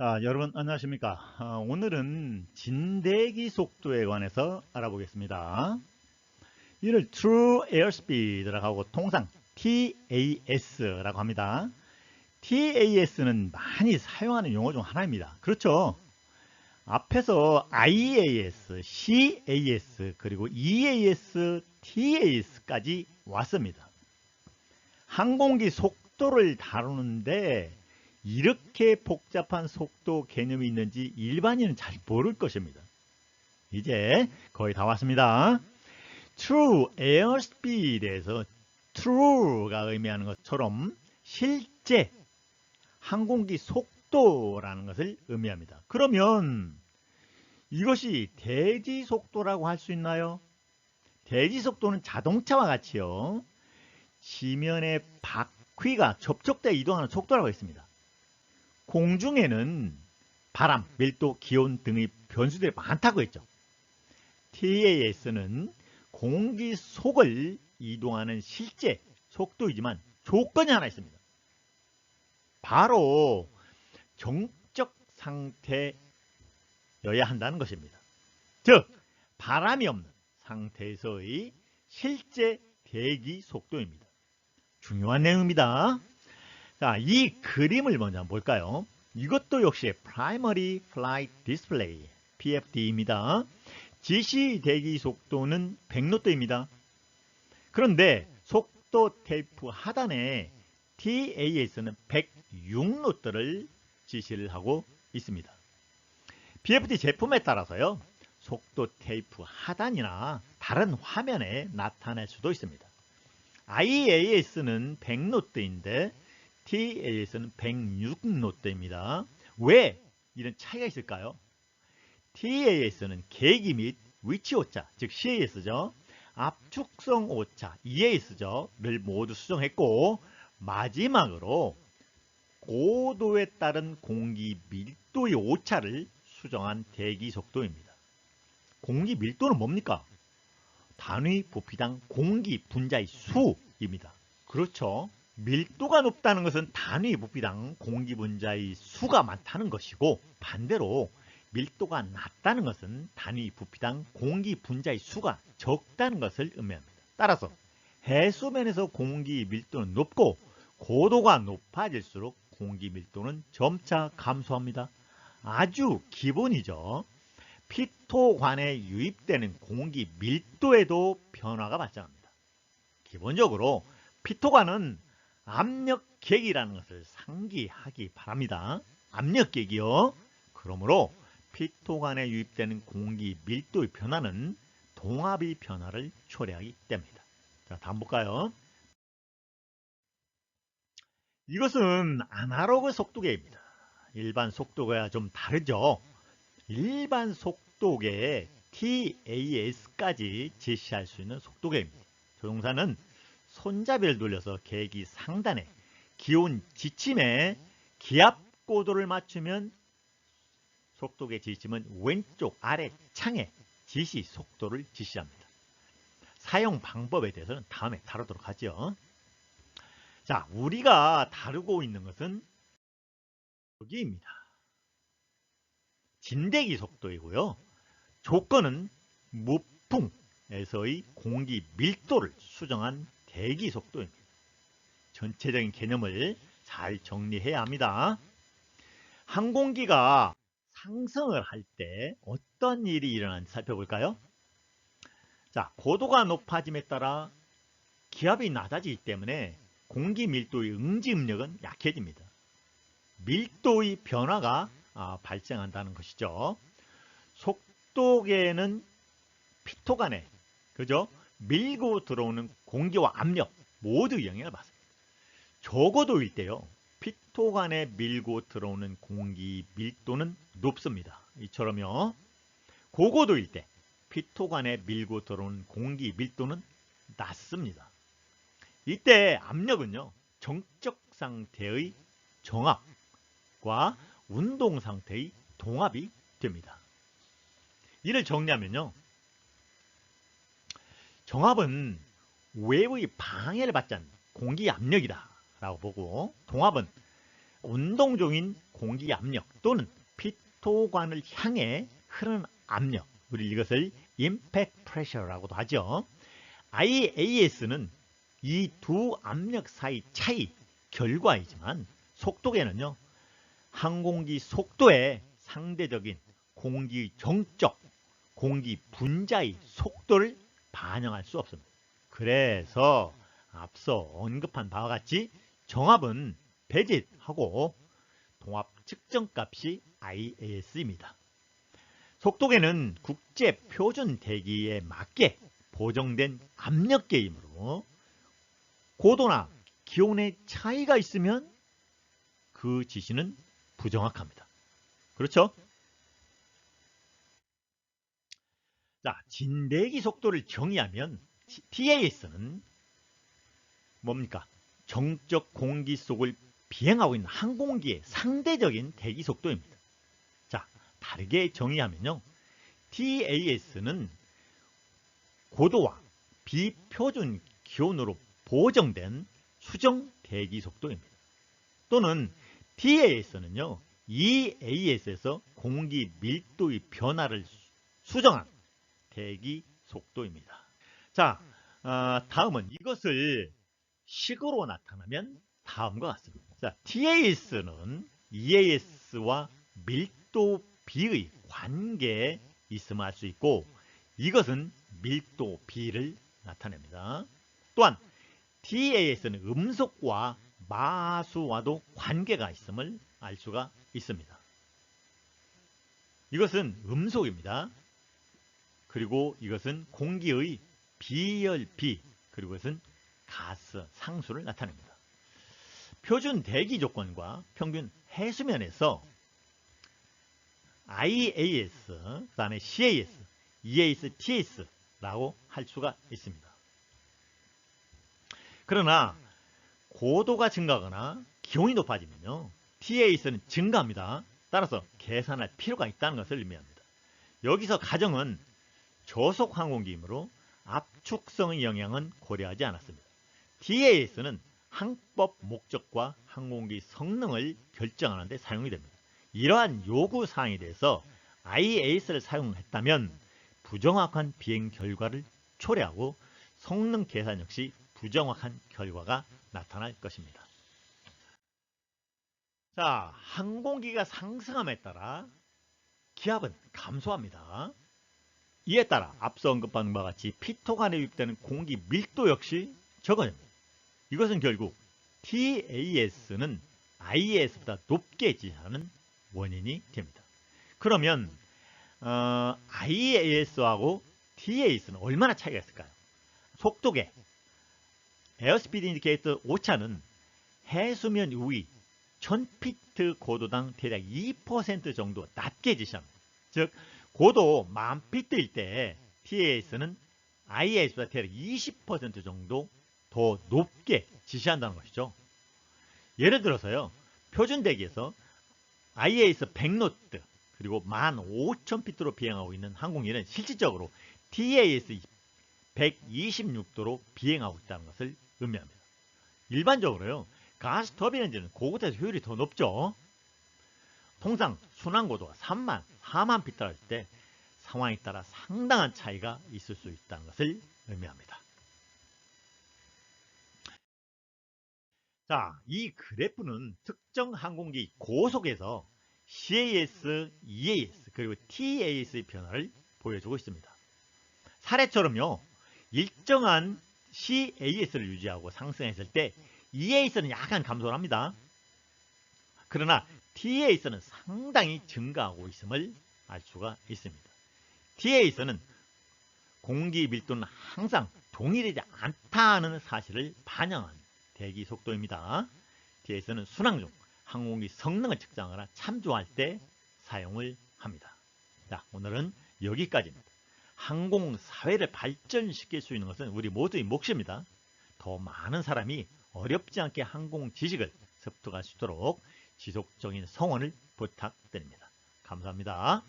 자, 여러분 안녕하십니까? 아, 오늘은 진대기 속도에 관해서 알아보겠습니다. 이를 True Airspeed라고 하고 통상 TAS라고 합니다. TAS는 많이 사용하는 용어 중 하나입니다. 그렇죠? 앞에서 IAS, CAS, 그리고 EAS, TAS까지 왔습니다. 항공기 속도를 다루는데 이렇게 복잡한 속도 개념이 있는지 일반인은 잘 모를 것입니다. 이제 거의 다 왔습니다. True Airspeed에서 true가 의미하는 것처럼 실제 항공기 속도라는 것을 의미합니다. 그러면 이것이 대지 속도라고 할 수 있나요? 대지 속도는 자동차와 같이요. 지면의 바퀴가 접촉돼 이동하는 속도라고 했습니다. 공중에는 바람, 밀도, 기온 등의 변수들이 많다고 했죠. TAS는 공기 속을 이동하는 실제 속도이지만 조건이 하나 있습니다. 바로 정적 상태여야 한다는 것입니다. 즉, 바람이 없는 상태에서의 실제 대기 속도입니다. 중요한 내용입니다. 자, 이 그림을 먼저 볼까요? 이것도 역시 Primary Flight Display, PFD입니다. 지시 대기 속도는 100노트입니다. 그런데 속도 테이프 하단에 TAS는 106노트를 지시를 하고 있습니다. BFD 제품에 따라서요. 속도 테이프 하단이나 다른 화면에 나타날 수도 있습니다. IAS는 100노트인데 TAS는 106노트입니다. 왜 이런 차이가 있을까요? TAS는 계기 및 위치 오차, 즉 CAS죠. 압축성 오차, EAS죠.를 모두 수정했고 마지막으로 고도에 따른 공기 밀도의 오차를 수정한 대기 속도입니다. 공기 밀도는 뭡니까? 단위 부피당 공기 분자의 수입니다. 그렇죠. 밀도가 높다는 것은 단위 부피당 공기 분자의 수가 많다는 것이고 반대로 밀도가 낮다는 것은 단위 부피당 공기 분자의 수가 적다는 것을 의미합니다. 따라서 해수면에서 공기 밀도는 높고 고도가 높아질수록 공기 밀도는 점차 감소합니다. 아주 기본이죠. 피토관에 유입되는 공기 밀도에도 변화가 발생합니다. 기본적으로 피토관은 압력계기라는 것을 상기하기 바랍니다. 압력계기요. 그러므로 피토관에 유입되는 공기 밀도의 변화는 동압의 변화를 초래하기 때문이다. 자, 다음 볼까요? 이것은 아날로그 속도계입니다. 일반 속도계와 좀 다르죠. 일반 속도계에 TAS까지 제시할 수 있는 속도계입니다. 조종사는 손잡이를 돌려서 계기 상단에 기온 지침에 기압 고도를 맞추면 속도계 지침은 왼쪽 아래 창에 지시 속도를 지시합니다. 사용 방법에 대해서는 다음에 다루도록 하죠. 자, 우리가 다루고 있는 것은 여기입니다. 진대기 속도이고요. 조건은 무풍에서의 공기 밀도를 수정한 대기 속도입니다. 전체적인 개념을 잘 정리해야 합니다. 항공기가 상승을 할 때 어떤 일이 일어나는지 살펴볼까요? 자, 고도가 높아짐에 따라 기압이 낮아지기 때문에 공기 밀도의 응집력은 약해집니다. 밀도의 변화가 아, 발생한다는 것이죠. 속도계는 피토간에 그죠? 밀고 들어오는 공기와 압력 모두 영향을 받습니다. 저고도일 때요. 피토간에 밀고 들어오는 공기 밀도는 높습니다. 이처럼요. 고고도일 때 피토간에 밀고 들어오는 공기 밀도는 낮습니다. 이때 압력은요. 정적 상태의 정압과 운동 상태의 동압이 됩니다. 이를 정리하면요. 정압은 외부의 방해를 받지 않는 공기 압력이다 라고 보고 동압은 운동 중인 공기 압력 또는 피토관을 향해 흐르는 압력, 우리 이것을 임팩트 프레셔라고도 하죠. IAS는 이 두 압력 사이 차이 결과이지만 속도계는요. 항공기 속도의 상대적인 공기 정적, 공기 분자의 속도를 반영할 수 없습니다. 그래서 앞서 언급한 바와 같이 정합은 배제하고 동합 측정값이 IAS입니다. 속도계는 국제 표준 대기에 맞게 보정된 압력계이므로 고도나 기온의 차이가 있으면 그 지시는 부정확합니다. 그렇죠? 자, 진대기 속도를 정의하면 TAS는 뭡니까? 정적 공기 속을 비행하고 있는 항공기의 상대적인 대기 속도입니다. 자, 다르게 정의하면요. TAS는 고도와 비표준 기온으로 보정된 수정 대기 속도입니다. 또는 TAS는요. EAS에서 공기 밀도의 변화를 수정한 대기 속도입니다. 자, 어, 다음은 이것을 식으로 나타나면 다음과 같습니다. 자, TAS는 EAS와 밀도 비의 관계에 있음을 알 수 있고 이것은 밀도 비를 나타냅니다. 또한 TAS는 음속과 마수와도 관계가 있음을 알 수가 있습니다. 이것은 음속입니다. 그리고 이것은 공기의 비열비, 그리고 이것은 가스 상수를 나타냅니다. 표준 대기 조건과 평균 해수면에서 IAS, 그 다음에 CAS, EAS, TS라고 할 수가 있습니다. 그러나 고도가 증가하거나 기온이 높아지면요. TAS는 증가합니다. 따라서 계산할 필요가 있다는 것을 의미합니다. 여기서 가정은 저속 항공기이므로 압축성의 영향은 고려하지 않았습니다. TAS는 항법 목적과 항공기 성능을 결정하는 데 사용이 됩니다. 이러한 요구 사항에 대해서 IAS를 사용했다면 부정확한 비행 결과를 초래하고 성능 계산 역시 부정확한 결과가 나타날 것입니다. 자, 항공기가 상승함에 따라 기압은 감소합니다. 이에 따라 앞서 언급한 바와 같이 피토간에 유입되는 공기 밀도 역시 적어집니다. 이것은 결국 TAS는 IAS보다 높게 지시하는 원인이 됩니다. 그러면 어, IAS하고 TAS는 얼마나 차이가 있을까요? 속도계 에어스피드 인디케이터 오차는 해수면 위 1000피트 고도당 대략 2% 정도 낮게 지시합니다. 즉 고도 만 피트일 때 TAS는 IAS보다 대략 20% 정도 더 높게 지시한다는 것이죠. 예를 들어서요. 표준 대기에서 IAS 100노트 그리고 15,000피트로 비행하고 있는 항공기는 실질적으로 TAS 126도로 비행하고 있다는 것을 의미합니다. 일반적으로요. 가스 터빈 엔진은 고고대에서 효율이 더 높죠. 통상 순환고도가 3만, 4만 피트할 때 상황에 따라 상당한 차이가 있을 수 있다는 것을 의미합니다. 자, 이 그래프는 특정 항공기 고속에서 CAS, EAS, 그리고 TAS의 변화를 보여주고 있습니다. 사례처럼요, 일정한 CAS를 유지하고 상승했을 때 EAS는 약간 감소를 합니다. 그러나 TAS는 상당히 증가하고 있음을 알 수가 있습니다. TAS는 공기 밀도는 항상 동일하지 않다는 사실을 반영한 대기 속도입니다. TAS는 순항 중 항공기 성능을 측정하거나 참조할 때 사용을 합니다. 자, 오늘은 여기까지입니다. 항공 사회를 발전시킬 수 있는 것은 우리 모두의 몫입니다. 더 많은 사람이 어렵지 않게 항공 지식을 습득할 수 있도록 지속적인 성원을 부탁드립니다. 감사합니다.